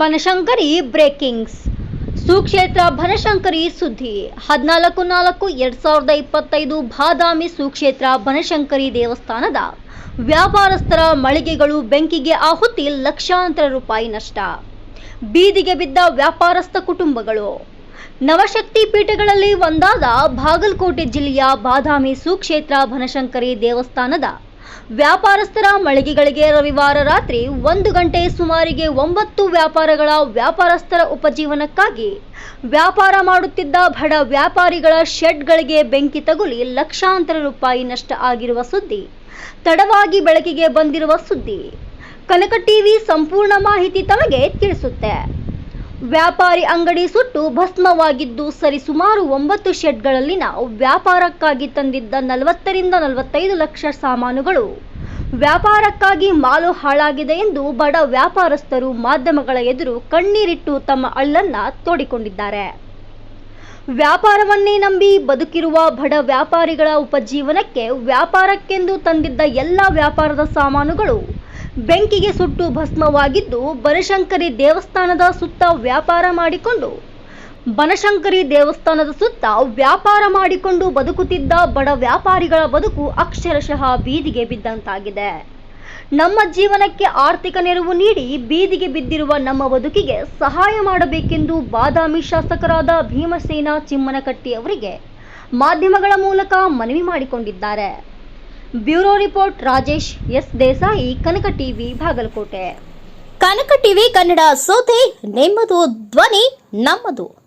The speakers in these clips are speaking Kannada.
ಬನಶಂಕರಿ ಬ್ರೇಕಿಂಗ್ಸ್. ಸುಕ್ಷೇತ್ರ ಬನಶಂಕರಿ ಸುದ್ದಿ. ಹದಿನಾಲ್ಕು ನಾಲ್ಕು ಎರಡ್ ಸಾವಿರದ ಇಪ್ಪತ್ತೈದು ಬಾದಾಮಿ ಸುಕ್ಷೇತ್ರ ಬನಶಂಕರಿ ದೇವಸ್ಥಾನದ ವ್ಯಾಪಾರಸ್ಥರ ಮಳಿಗೆಗಳು ಬೆಂಕಿಗೆ ಆಹುತಿ ಲಕ್ಷಾಂತರ ರೂಪಾಯಿ ನಷ್ಟ. ಬೀದಿಗೆ ಬಿದ್ದ ವ್ಯಾಪಾರಸ್ಥ ಕುಟುಂಬಗಳು. ನವಶಕ್ತಿ ಪೀಠಗಳಲ್ಲಿ ಒಂದಾದ ಬಾಗಲಕೋಟೆ ಜಿಲ್ಲೆಯ ಬಾದಾಮಿ ಸುಕ್ಷೇತ್ರ ಬನಶಂಕರಿ ದೇವಸ್ಥಾನದ ವ್ಯಾಪಾರಸ್ಥರ ಮಳಿಗೆಗಳಿಗೆ ರವಿವಾರ ರಾತ್ರಿ ಒಂದು ಗಂಟೆ ಸುಮಾರಿಗೆ ಒಂಬತ್ತು ವ್ಯಾಪಾರಗಳ ವ್ಯಾಪಾರಸ್ಥರ ಉಪಜೀವನಕ್ಕಾಗಿ ವ್ಯಾಪಾರ ಮಾಡುತ್ತಿದ್ದ ಬಡ ವ್ಯಾಪಾರಿಗಳ ಶೆಡ್ಗಳಿಗೆ ಬೆಂಕಿ ತಗುಲಿ ಲಕ್ಷಾಂತರ ರೂಪಾಯಿ ನಷ್ಟ ಆಗಿರುವ ಸುದ್ದಿ, ತಡವಾಗಿ ಬೆಳಕಿಗೆ ಬಂದಿರುವ ಸುದ್ದಿ. ಕನಕ ಟಿವಿ ಸಂಪೂರ್ಣ ಮಾಹಿತಿ ತಮಗೆ ತಿಳಿಸುತ್ತೆ. ವ್ಯಾಪಾರಿ ಅಂಗಡಿ ಸುಟ್ಟು ಭಸ್ಮವಾಗಿದ್ದು ಸರಿಸುಮಾರು ಒಂಬತ್ತು ಶೆಡ್ಗಳಲ್ಲಿನ ವ್ಯಾಪಾರಕ್ಕಾಗಿ ತಂದಿದ್ದ ನಲವತ್ತರಿಂದ ನಲವತ್ತೈದು ಲಕ್ಷ ಸಾಮಾನುಗಳು. ವ್ಯಾಪಾರಕ್ಕಾಗಿ ಮಾಲು ಹಾಳಾಗಿದೆ ಎಂದು ಬಡ ವ್ಯಾಪಾರಸ್ಥರು ಮಾಧ್ಯಮಗಳ ಎದುರು ಕಣ್ಣೀರಿಟ್ಟು ತಮ್ಮ ಅಳ್ಳನ್ನ ತೋಡಿಕೊಂಡಿದ್ದಾರೆ. ವ್ಯಾಪಾರವನ್ನೇ ನಂಬಿ ಬದುಕಿರುವ ಬಡ ವ್ಯಾಪಾರಿಗಳ ಉಪಜೀವನಕ್ಕೆ ವ್ಯಾಪಾರಕ್ಕೆಂದು ತಂದಿದ್ದ ಎಲ್ಲ ವ್ಯಾಪಾರದ ಸಾಮಾನುಗಳು ಬೆಂಕಿಗೆ ಸುಟ್ಟು ಭಸ್ಮವಾಗಿದ್ದು ಬನಶಂಕರಿ ದೇವಸ್ಥಾನದ ಸುತ್ತ ವ್ಯಾಪಾರ ಮಾಡಿಕೊಂಡು ಬನಶಂಕರಿ ದೇವಸ್ಥಾನದ ಸುತ್ತ ವ್ಯಾಪಾರ ಮಾಡಿಕೊಂಡು ಬದುಕುತ್ತಿದ್ದ ಬಡ ವ್ಯಾಪಾರಿಗಳ ಬದುಕು ಅಕ್ಷರಶಃ ಬೀದಿಗೆ ಬಿದ್ದಂತಾಗಿದೆ. ನಮ್ಮ ಜೀವನಕ್ಕೆ ಆರ್ಥಿಕ ನೆರವು ನೀಡಿ ಬೀದಿಗೆ ಬಿದ್ದಿರುವ ನಮ್ಮ ಬದುಕಿಗೆ ಸಹಾಯ ಮಾಡಬೇಕೆಂದು ಬಾದಾಮಿ ಶಾಸಕರಾದ ಭೀಮಸೇನ ಚಿಮ್ಮನಕಟ್ಟಿ ಅವರಿಗೆ ಮಾಧ್ಯಮಗಳ ಮೂಲಕ ಮನವಿ ಮಾಡಿಕೊಂಡಿದ್ದಾರೆ. Bureau report, Rajesh, S Desai, Kanaka TV, Bagalkot. Kanaka TV Kannada ಸುದ್ದಿ, ನಿಮ್ಮದು ಧ್ವನಿ, ನಮ್ಮದು.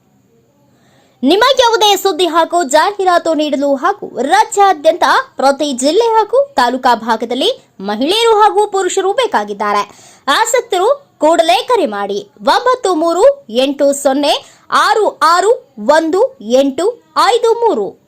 ನಿಮ್ಮ ಯಾವುದೇ ಸುದ್ದಿ ಹಾಗೂ ಜಾಹೀರಾತು ನೀಡಲು ಹಾಗೂ ರಾಜ್ಯಾದ್ಯಂತ ಪ್ರತಿ ಜಿಲ್ಲೆ ಹಾಗೂ ತಾಲೂಕಾ ಭಾಗದಲ್ಲಿ ಮಹಿಳೆಯರು ಹಾಗೂ ಪುರುಷರು ಬೇಕಾಗಿದ್ದಾರೆ. ಆಸಕ್ತರು ಕೂಡಲೇ ಕರೆ ಮಾಡಿ. ಒಂಬತ್ತು ಮೂರು ಎಂಟು ಸೊನ್ನೆ ಆರು ಆರು ಒಂದು ಎಂಟು ಐದು ಮೂರು.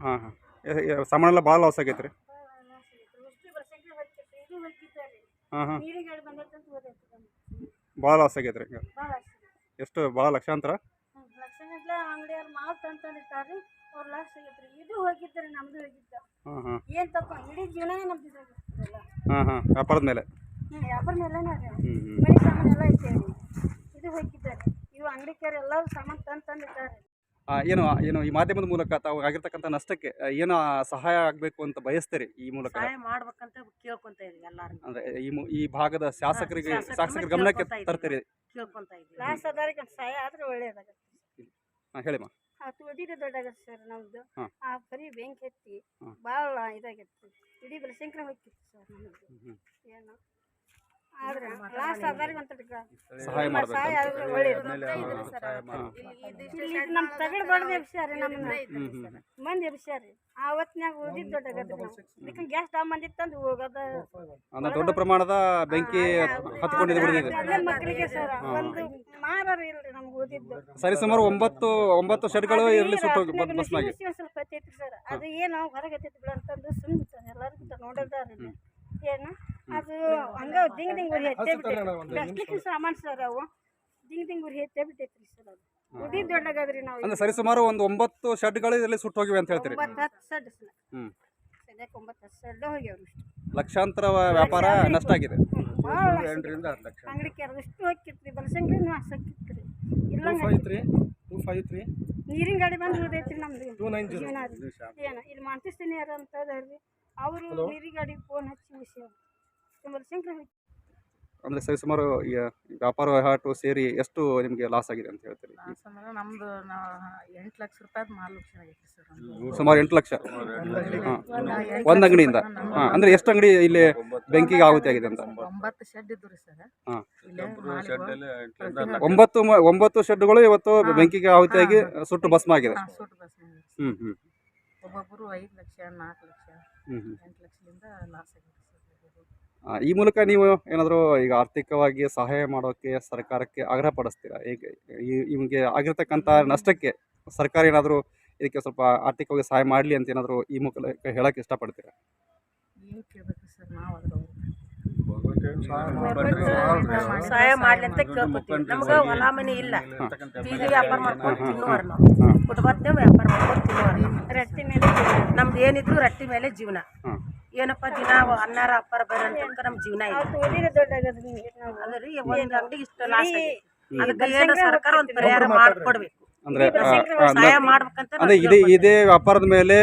ಹಾಂ ಹಾಂ. ಸಾಮಾನೆಲ್ಲ ಭಾಳ ಲಾಸ್ ಆಗೈತೆ ರೀ. ಹಾಂ ಹಾಂ. ಭಾಳ ಲಾಸ್ ಆಗೈತೆ ರೀ ಎಷ್ಟು ಭಾಳ ಲಕ್ಷಾಂತರ? ಅಂಗಡಿಯವ್ರು ಮಾವು ತಂತಂದಿರ್ತಾರೆ ಅವ್ರು ಲಾಸ್ ರೀ. ಇದು ಹೋಗಿದ್ದಾರೆ ನಮ್ದು ಹೋಗಿದ್ದ. ಹಾಂ ಹಾಂ. ಏನು ತಪ್ಪ? ಇಡೀ ಜೀವನನೇ ನಮ್ದು ಇದಾಗಿರ್ತದಲ್ಲ ಹಾಂ ಹಾಂ. ವ್ಯಾಪಾರದ ಮೇಲೆ? ಹ್ಞೂ ವ್ಯಾಪಾರ ಮೇಲೆನೇ ಅದ. ಮನೆ ಐತೆ ಇದು ಹೋಗಿದ್ದಾರೆ ಇವು ಅಂಗಡಿಕರು ಎಲ್ಲರೂ ಸಾಮಾನು ತಂದು ತಂದಿದ್ದಾರೆ ಏನು ಏನು ಈ ಮಾಧ್ಯಮದ ಮೂಲಕ ತಾವು ಆಗಿರ್ತಕ್ಕಂಥ ನಷ್ಟಕ್ಕೆ ಏನೋ ಸಹಾಯ ಆಗಬೇಕು ಅಂತ ಬಯಸ್ತೀರಿ ಈ ಮೂಲಕ? ಸಹಾಯ ಮಾಡ್ಬೇಕಂತ ಕೇಳ್ಕೊಂತ ಇದೀವಿ ಎಲ್ಲಾರು ಅಂದ್ರೆ ಈ ಮು- ಈ ಭಾಗದ ಶಾಸಕರಿಗೆ ಶಾಸಕರ ಗಮನಕ್ಕೆ. ತರ್ತೀರಿ? ಕೇಳ್ಕೊಂತ ಇದೀವಿ. ಲಾಸ್ ಆದವ್ರಿಗೆ ಸಹಾಯ ಆದ್ರೆ ಒಳ್ಳೇದಾಗತ್ತೆ. ಹಾಂ ಹೇಳಿಮ್ಮ ಆ ತುಳಿದಿದ್ದು ದೊಡ್ಡಾಗತ್ತೆ ಸರ್ ನಮ್ದು. ಹಾ. ಆ ಬರೀ ಬೆಂಕಿ ಹತ್ತಿ ಹಾ. ಭಾಳ ಇದಾಗೈತಿ ಇಡೀ ಬಲಶಂಕರ ಹೋಗ್ತಿತ್ತು ಸರ್ ನಮ್ಮದು ಏನು? ಆದ್ರೆ ಲಾಸ್ಟ್ ಆದವ್ರಿಗೆ ಒಂದ್ ಸ್ವಲ್ಪ ಸಹಾಯ ಮಾಡ್ಬೇಕು ಸಹಾಯ ಆದ್ರೆ ಒಳ್ಳೇದು. ಇಲ್ಲಿ ನಮ್ಮ ತಗಡ್ ಬಡ್ದು ಎಬ್ಸ್ಯಾರಿ ನಮ್ಮನ್ನ ಮಂದಿ ಎಬ್ಸ್ಯಾರಿ ಆ ಹೊತ್ನ್ಯಾಗ ಉಳ್ದಿದ್ ದೊಡ್ಡ ಗ್ಯಾಸ್ ಹೋಗೋದ. ಅಂದ್ರೆ ದೊಡ್ಡ ಪ್ರಮಾಣದ ಬೆಂಕಿ ಹತ್ಕೊಂಡಿದೆ ಬಿಡಿದೆ ಅಲ್ಲೇ ಮಕ್ಕಳಿಗೆ ಸರ್ ಒಂದು ಮಾರಾರ ಇಲ್ರಿ ನಮ್ಗೆ ಓದಿದ್ದು. ಸರಿ ಸುಮಾರು ಒಂಬತ್ತು ಒಂಬತ್ತು ಶೆಡ್ಗಳು ಇರಲಿ ಸುಟ್ಟು ಬಸ್ನಾಗಿ ಸ್ವಲ್ಪ ಹತ್ತೈತ್ರಿ ಸರ್. ಅದು ಏನು ಹೊರಗೆ ಹತ್ತೈತಿ ಬಿಡ ಅಂತಂದು ಸುಮ್ಮನೆ ಎಲ್ಲರಿಗೂ ನೋಡಿದಾರ ಏನು? ಅದು ಹಂಗ ದಿಂಗ್ ದಿಂಗ್ ಉರಿ ಹೆಚ್ಚೇ ಬಿಟ್ಟೈತಿ ಸಾಮಾನು ಸರ್ ಅವು. ದಿಂಗ್ ದಿಂಗ್ ಉರಿ ಹೆಚ್ಚೇ ಬಿಟ್ಟೈತ್ರಿ ಸರ್ ಅದು. ಉದಿ ದೊಡ್ಡಗಾದ್ರಿ ನಾವು ಅಂದ್ರೆ ಸರಿ ಸುಮಾರು ಒಂದು ಒಂಬತ್ತು ಶೆಡ್ಗಳು ಇದರಲ್ಲಿ ಸುಟ್ಟು ಹೋಗಿವೆ ಅಂತ ಹೇಳ್ತೀರಿ? ಒಂಬತ್ತು ಹತ್ತು ಸಡ್ ಸರ್. ಹ್ಮ್. ಸದ್ಯಕ್ಕೆ ಒಂಬತ್ತು ಹತ್ತು ಸಡ್ ಹೋಗ್ಯಾವ್ರಿ ಇಷ್ಟು ಲಕ್ಷಾಂತರ ವ್ಯಾಪಾರ ನಷ್ಟ ಆಗಿದೆ. ಭಾಳ ಅಂಗಡಿ ಕೆರದಷ್ಟು ಹೋಗಿತ್ರಿ ಬಲಸಂಗ್ರಿ ಹಾಸಕ್ಕಿತ್ರಿ ಇಲ್ಲ ಟೂ ಫೈವ್ ತ್ರೀ ನೀರಿನ ಗಾಡಿ ಬಂದು ಉಳಿದೈತ್ರಿ ನಮ್ದು. ಟೂ ನೈನ್ ಜೀವನ ಏನ ಇಲ್ಲಿ ಮಾಂತಿಸ್ತೀನಿ ಯಾರು ಅಂತ ಅದಾರ್ರಿ ಅವರು ನೀರಿನ ಗಾಡಿ ಫೋನ್ ಹಚ್ಚಿ ವಿಷಯ ಅಂದ್ರೆ ಸರಿ ಸುಮಾರು ಈ ವ್ಯಾಪಾರ ವಹಿವಾಟು ಸೇರಿ ಎಷ್ಟು ನಿಮಗೆ ಲಾಸ್ ಆಗಿದೆ ಅಂತ ಹೇಳ್ತೀರಿ? ಅಂದ್ರೆ ನಮ್ದು ಎಂಟು ಲಕ್ಷ ರೂಪಾಯಿ ಮಾಲ್ ಲಕ್ಷ ಆಗೈತಿ ಸರ್. ಸುಮಾರು ಎಂಟು ಲಕ್ಷ. ಒಂದ್ ಒಂದು ಅಂಗಡಿಯಿಂದ? ಹಾ ಅಂದ್ರೆ ಎಷ್ಟು ಅಂಗಡಿ ಇಲ್ಲಿ ಬೆಂಕಿಗೆ ಆಗುತ್ತೆ ಆಗಿದೆ ಅಂತ? ಒಂಬತ್ತು ಶೆಡ್ ಇದ್ದು ರೀ ಸರ್. ಹಾ. ಒಂಬತ್ತು ಮ- ಒಂಬತ್ತು ಶೆಡ್ಗಳು ಇವತ್ತು ಬೆಂಕಿಗೆ ಆಹುತಿಯಾಗಿ ಸುಟ್ಟು ಭಸ್ಮ ಆಗಿದೆ. ಹಾಂ ಸೂಟ್ ಬಸ್ ಹ್ಮ್ ಹ್ಮ್. ಒಬ್ಬೊಬ್ಬರು ಐದು ಲಕ್ಷ ನಾಲ್ಕು ಲಕ್ಷ ಹ್ಮ್ ಎಂಟು ಲಕ್ಷದಿಂದ ಲಾಸ್ ಆಗೈತಿ ಸರ್ ಆ, ಈ ಮೂಲಕ ನೀವು ಏನಾದರೂ ಈಗ ಆರ್ಥಿಕವಾಗಿ ಸಹಾಯ ಮಾಡೋಕ್ಕೆ ಸರ್ಕಾರಕ್ಕೆ ಆಗ್ರಹ ಪಡಿಸ್ತೀರಾ? ಈಗ ಈ- ನಿಮಗೆ ಆಗಿರ್ತಕ್ಕಂಥ ನಷ್ಟಕ್ಕೆ ಸರ್ಕಾರ ಏನಾದರೂ ಇದಕ್ಕೆ ಸ್ವಲ್ಪ ಆರ್ಥಿಕವಾಗಿ ಸಹಾಯ ಮಾಡಲಿ ಅಂತ ಏನಾದರೂ ಈ ಮೂಲಕ ಹೇಳೋಕ್ಕೆ ಇಷ್ಟಪಡ್ತೀರಾ? ಏನು ಕೇಳ್ಬೇಕು ಸರ್ ನಾವು ಅದ್ರ ಸಹಾಯ ಮಾಡ್ಲಿ ಅಂತ ಕೇಳ್ಕೊತೀವಿ. ನಮ್ಗೆ ಹೊಲ ಮನೆ ಇಲ್ಲ. ಬೀದಿ ವ್ಯಾಪಾರ ಮಾಡ್ಕೊಂಡು ತಿನ್ನುವರು ನಾವು. ಕುಟುಂಬದ ವ್ಯಾಪಾರ ಮಾಡ್ಕೊಂಡು ತಿನ್ನುವರು ರಟ್ಟಿ ಮೇಲೆ ನಮ್ದು ಏನಿದ್ರು ರಟ್ಟಿ ಮೇಲೆ ಜೀವನ. ಹಾಂ. ಏನಪ್ಪ ದಿನ ಅನ್ನಾರ ಅಪ್ಪಾರ ಬೇರೆ ಅಂತ ನಮ್ಮ ಜೀವನ ಅದ್ರಿ ಒಂದ್ ಇಷ್ಟು ಲಾಸ್ ಅದಕ್ಕೆ ಏನು ಸರ್ಕಾರ ಒಂದು ಪರಿಹಾರ ಮಾಡ್ಕೊಡ್ಬೇಕು. ಅಂದರೆ ಸಹಾಯ ಮಾಡ್ಬೇಕಂತ ಅಂದರೆ ಇದೇ ಇದೇ ವ್ಯಾಪಾರದ ಮೇಲೆ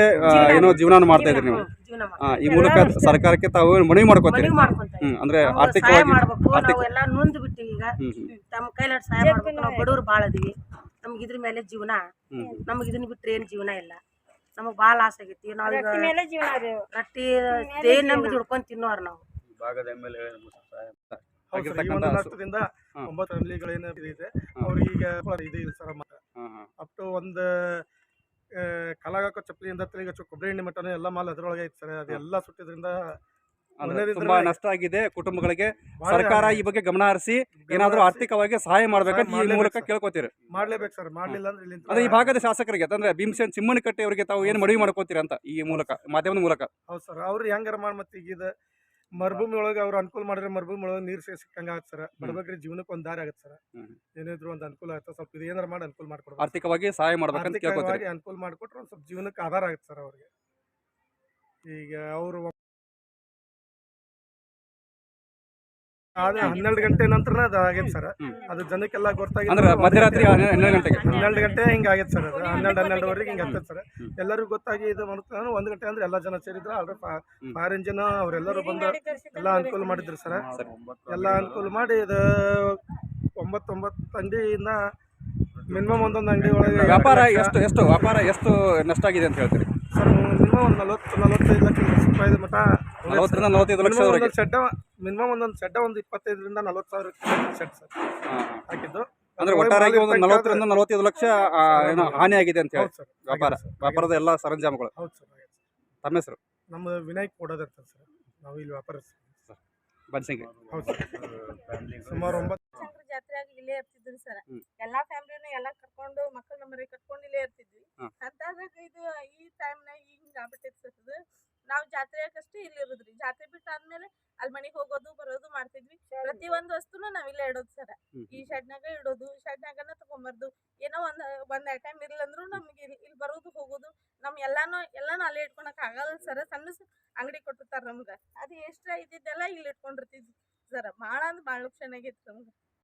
ಏನೋ ಜೀವನ ಮಾಡ್ತಾ ಇದ್ರಿ ನೀವು. ಈ ಮೂಲಕ ಸರ್ಕಾರಕ್ಕೆ ತಾವು ಮನವಿ ಮಾಡ್ಕೊತೀರಿ? ಮಾಡ್ಕೊಂತ ಅಂದ್ರೆ ಆರ್ಥಿಕವಾಗಿ ನಾವು ಎಲ್ಲ ನೊಂದು ಬಿಟ್ಟಿವಿ ಈಗ ತಮ್ಮ ಕೈಲಾದ ಸಹಾಯ ಮಾಡ್ಬೇಕು. ನಾವು ಬಡವ್ರು ಭಾಳ ಅದೀವಿ. ನಮ್ಗೆ ಇದ್ರ ಮೇಲೆ ಜೀವನ. ನಮ್ಗೆ ಇದನ್ನ ಬಿಟ್ರೆ ಏನು ಜೀವನ ಇಲ್ಲ. ನಮಗೆ ಬಾಳ ಆಸೆ ಆಗೈತಿ. ನಾವೀಗ ರಟ್ಟಿ ಮೇಲೆ ಜೀವನ ರೀ ರೊಟ್ಟಿ ನಂಬಿ ದುಡ್ಕೊಂಡ್ ತಿನ್ನೋರು ನಾವು. ಆಗಿರ್ತಕ್ಕಂಥ ಸು- ನಷ್ಟದಿಂದ ಹಾ. ಒಂಬತ್ತು ಹಳ್ಳಿಗಳೇನು ಇದೆ ಹಾ. ಅವ್ರಿಗೆ ಈಗ ಇದು ಇಲ್ಲ ಸರ್ ಅಪ್ ಟು ಒಂದು ಚಪ್ಪಲಿಯಿಂದ ತಲೆಗೆ ಕೊಬ್ಬರಿ ಎಣ್ಣೆ ಮಟ್ಟನೂ ಎಲ್ಲ ಮಾಲ್ ಅದ್ರೊಳಗೆ ಐತೆ ಸರ್ ಅದೆಲ್ಲ ಸುಟ್ಟಿದ್ರಿಂದ ತುಂಬಾ ನಷ್ಟ ಆಗಿದೆ ಕುಟುಂಬಗಳಿಗೆ. ಸರ್ಕಾರ ಈ ಬಗ್ಗೆ ಗಮನ ಹರಿಸಿ ಏನಾದರೂ ಆರ್ಥಿಕವಾಗಿ ಸಹಾಯ ಮಾಡ್ಬೇಕಂತ ಈ ಮೂಲಕ. ಕೇಳ್ಕೊತೀರಿ. ಮಾಡ್ಲೇಬೇಕು ಸರ್ ಮಾಡ್ಲಿಲ್ಲ ಅಂದ್ರೆ ಅದೇ ಈ ಭಾಗದ ಶಾಸಕರಿಗೆ ಅಂದ್ರೆ ಭೀಮಸೇನ್ ಚಿಮ್ಮನಕಟ್ಟೆ ಅವರಿಗೆ ತಾವು ಏನು ಮನವಿ ಮಾಡ್ಕೋತೀರಿ ಅಂತ ಈ ಮೂಲಕ ಮಾಧ್ಯಮದ ಮೂಲಕ? ಹೌದು ಸರ್ ಅವ್ರು ಹೆಂಗಾರ ಮಾಡಿ ಮತ್ತೆ ಈಗ ಇದು ಮರುಭೂಮಿ ಒಳಗೆ ಅವ್ರು ಅನುಕೂಲ ಮಾಡಿದ್ರೆ ಮರುಭೂಮಿ ಒಳಗೆ ನೀರು ಸಿಕ್ಕಂಗೆ ಆಗತ್ತೆ ಸರ್. ಬಡಬಗ್ರಿ ಜೀವನಕ್ಕೆ ಒಂದು ದಾರಿ ಆಗತ್ತೆ ಸರ್. ಏನಿದ್ರು ಒಂದು ಅನುಕೂಲ ಆಗುತ್ತೆ ಸ್ವಲ್ಪ ಇದು ಏನಾರ ಮಾಡಿ ಅನುಕೂಲ ಮಾಡ್ಕೊಡ್ಬೇಕು. ಆರ್ಥಿಕವಾಗಿ ಸಹಾಯ ಮಾಡ್ಬೇಕಂತ ಕೇಳ್ಕೊತೀರಿ. ಆರ್ಥಿಕವಾಗಿ ಅನುಕೂಲ ಮಾಡಿಕೊಟ್ರೆ ಒಂದು ಸ್ವಲ್ಪ ಜೀವನಕ್ಕೆ ಆಧಾರ ಆಗುತ್ತೆ ಸರ್ ಅವ್ರಿಗೆ. ಈಗ ಅವರು ಆದ್ರೆ ಹನ್ನೆರಡು ಗಂಟೆ ನಂತರ ಅದು ಆಗೈತೆ ಸರ್. ಅದು ಜನಕ್ಕೆಲ್ಲ ಗೊತ್ತಾಗಿ ಅಂದ್ರೆ ಮಧ್ಯರಾತ್ರಿ ಹನ್ನೆ- ಹನ್ನೆರಡು ಗಂಟೆಗೆ. ಹನ್ನೆರಡು ಗಂಟೆ ಹಿಂಗೆ ಆಗೈತೆ ಸರ್ ಅದು. ಹನ್ನೆರಡು ಹನ್ನೆರಡುವರೆಗೆ ಹಿಂಗೆ ಆಗ್ತದೆ ಸರ್. ಎಲ್ಲರಿಗೂ ಗೊತ್ತಾಗಿ ಇದು ಮಾಡ್ತಾರೆ ಒಂದು ಗಂಟೆ ಅಂದ್ರೆ ಎಲ್ಲ ಜನ ಸೇರಿದ್ರು. ಆದ್ರೆ. ಫೈರ್ ಇಂಜಿನ್ ಅವರೆಲ್ಲರೂ ಬಂದ ಎಲ್ಲ ಅನುಕೂಲ ಮಾಡಿದ್ರು. ಸರ್. ಎಲ್ಲ ಅನುಕೂಲ ಮಾಡಿ ಇದು ಒಂಬತ್ತೊಂಬತ್ತು ಒಂಬತ್ತು ಅಂಗಡಿಯಿಂದ ಮಿನಿಮಮ್ ಒಂದೊಂದು ಅಂಗಡಿ ಒಳಗೆ ವ್ಯಾಪಾರ ಎಷ್ಟು ಎಷ್ಟು ವ್ಯಾಪಾರ ಎಷ್ಟು ನಷ್ಟ ಆಗಿದೆ ಅಂತ ಹೇಳ್ತೀರಿ? ಸರ್ ಮಿನಿಮಮ್ ಒಂದು ನಲವತ್ತು ನಲವತ್ತೈದು ಲಕ್ಷ ರೂಪಾಯಿ ಮಟ್ಟ ನಲವತ್ತರಿಂದ ನಲವತ್ತೈದು ಲಕ್ಷ ಸೆಡ್ಡ ಮಿನಿಮಮ್ ಒಂದೊಂದು ಸೆಡ್ ಒಂದು ಇಪ್ಪತ್ತೈದರಿಂದ ನಲವತ್ತು ಸಾವಿರ ಸೆಡ್ ಸರ್. ಹಾಕಿದ್ದು. ಅಂದ್ರೆ ಒಟ್ಟಾರೆಯಾಗಿ ಒಂದು ನಲವತ್ತರಿಂದ ನಲವತ್ತೈದು ಲಕ್ಷ ಆ, ಏನೋ ಹಾನಿ ಆಗಿದೆ ಅಂತ ಹೇಳಿ. ಹೌದು ಸರ್ ವ್ಯಾಪಾರ ವ್ಯಾಪಾರದ ಎಲ್ಲ ಸರಂಜಾಮಗಳು. ಹೌದು ಸರ್ ಸರ್ ತಮ್ಮ ಹೆಸರು? ನಮ್ಮ ವಿನಾಯಕ್ ಕೊಡೋದಿರ್ತದೆ ಸರ್ ನಾವು ಇಲ್ಲಿ ವ್ಯಾಪಾರ ಬನ್ಸಿಂಗ್ ಹೌದು ಸರ್ ಸುಮಾರು ಒಂಬತ್ತು ಜಾತ್ರೆ ಜಾತ್ರೆಯಾಗ ಇಲ್ಲೇ ಇರ್ತಿದ್ವಿ ಸರ್ ಹ್ಮ್. ಎಲ್ಲಾ ಫ್ಯಾಮಿಲಿನ ಎಲ್ಲಾ ಕರ್ಕೊಂಡು ಮಕ್ಕಳು ಮರಿ ಕರ್ಕೊಂಡು ಇಲ್ಲೇ ಇರ್ತಿದ್ವಿ. ಹಾ. ಅಂತಾದಾಗ ಇದು ಈ ಟೈಮ್ನಾಗ ಈಗ ಹಿಂಗ ಆಗ್ಬಿಟ್ಟೈತಿ ಸರ್ ಇದು ನಾವು ಜಾತ್ರೆಯಾಗಷ್ಟೇ ಇಲ್ಲಿ ಇರೋದ್ರಿ ಜಾತ್ರೆ ಬಿಟ್ಟು ಆದ್ಮೇಲೆ ಅಲ್ಲಿ ಮನೆಗೆ ಹೋಗೋದು ಬರೋದು ಮಾಡ್ತಿದ್ವಿ. ಪ್ರತಿ ಒಂದ್ ವಸ್ತುನು ನಾವ್ ಇಲ್ಲೇ ಇಡೋದು ಸರ. ಈ ಈ ಶೆಡ್ನಾಗ ಇಡೋದು ಶೆಡ್ನಾಗನ ತಗೊಂಬರ್ದು. ಏನೋ ಒಂದ್ ಒಂದ್ ಐಟಮ್ ಇರ್ಲಂದ್ರು ನಮ್ಗೆ ಇಲ್ಲಿ ಬರೋದು ಹೋಗೋದು. ನಮ್ ಎಲ್ಲಾನು ಎಲ್ಲಾನು ಅಲ್ಲೇ ಇಟ್ಕೊಳಕ್ ಆಗಲ್ಲ ಸರ. ಸಣ್ಣ ಅಂಗಡಿ ಕೊಟ್ಟಿರ್ತಾರ ನಮ್ಗ. ಅದು ಎಷ್ಟ್ರ ಇದ್ದಿದ್ದೆಲ್ಲ ಇಲ್ಲಿ ಇಟ್ಕೊಂಡಿರ್ತಿದ್ವಿ ಸರ. ಭಾಳ ಅಂದ್ರೆ ಭಾಳ ಚೆನ್ನಾಗಿತ್ತು ನಮ್ಗೆ.